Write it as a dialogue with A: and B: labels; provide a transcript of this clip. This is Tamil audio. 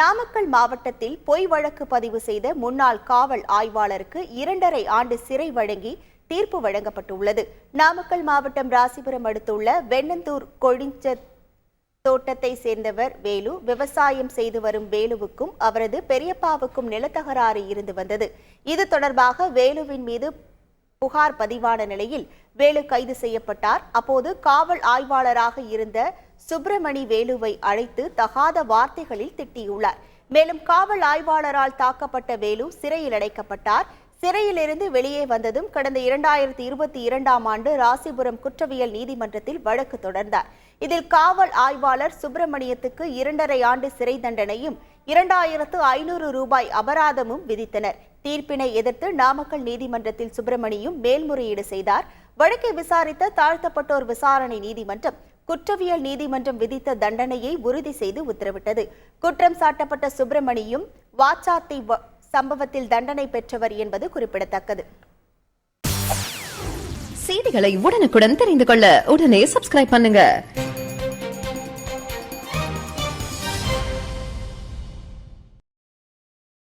A: நாமக்கல் மாவட்டத்தில் பொய் வழக்கு பதிவு செய்த முன்னாள் காவல் ஆய்வாளருக்கு இரண்டரை ஆண்டு சிறை வழங்கி தீர்ப்பு வழங்கப்பட்டுள்ளது. நாமக்கல் மாவட்டம் ராசிபுரம் அடுத்துள்ள வெண்ணந்தூர் கொழிஞ்ச தோட்டத்தை சேர்ந்தவர் வேலு. விவசாயம் செய்து வரும் வேலுவுக்கும் அவரது பெரியப்பாவுக்கும் நிலத்தகராறு இருந்து வந்தது. இது தொடர்பாக வேலுவின் மீது புகார் பதிவான நிலையில் வேலு கைது செய்யப்பட்டார். அப்போது காவல் ஆய்வாளராக இருந்த சுப்பிரமணி வேலுவை அழைத்து தகாத வார்த்தைகளில் திட்டியுள்ளார். மேலும் காவல் ஆய்வாளரால் தாக்கப்பட்ட வேலு சிறையில் அடைக்கப்பட்டார். சிறையிலிருந்து வெளியே வந்ததும் கடந்த இரண்டாயிரத்தி இருபத்தி இரண்டாம் ஆண்டு ராசிபுரம் குற்றவியல் நீதிமன்றத்தில் வழக்கு தொடர்ந்தார். இதில் காவல் ஆய்வாளர் சுப்பிரமணியத்துக்கு இரண்டரை ஆண்டு சிறை தண்டனையும் இரண்டாயிரத்து ஐநூறு ரூபாய் அபராதமும் விதித்தனர். தீர்ப்பினை எதிர்த்து நாமக்கல் நீதிமன்றத்தில் சுப்பிரமணியும் மேல்முறையீடு செய்தார். வழக்கை விசாரித்த தாழ்த்தப்பட்டோர் விசாரணை நீதிமன்றம் குற்றவியல் நீதிமன்றம் விதித்த தண்டனையை உறுதி செய்து உத்தரவிட்டது. குற்றம் சாட்டப்பட்ட சுப்பிரமணியும் வாச்சாத்தி வ- சம்பவத்தில் தண்டனை பெற்றவர் என்பது குறிப்பிடத்தக்கது.
B: செய்திகளை உடனுக்குடன் தெரிந்து கொள்ள உடனே சப்ஸ்கிரைப் பண்ணுங்க.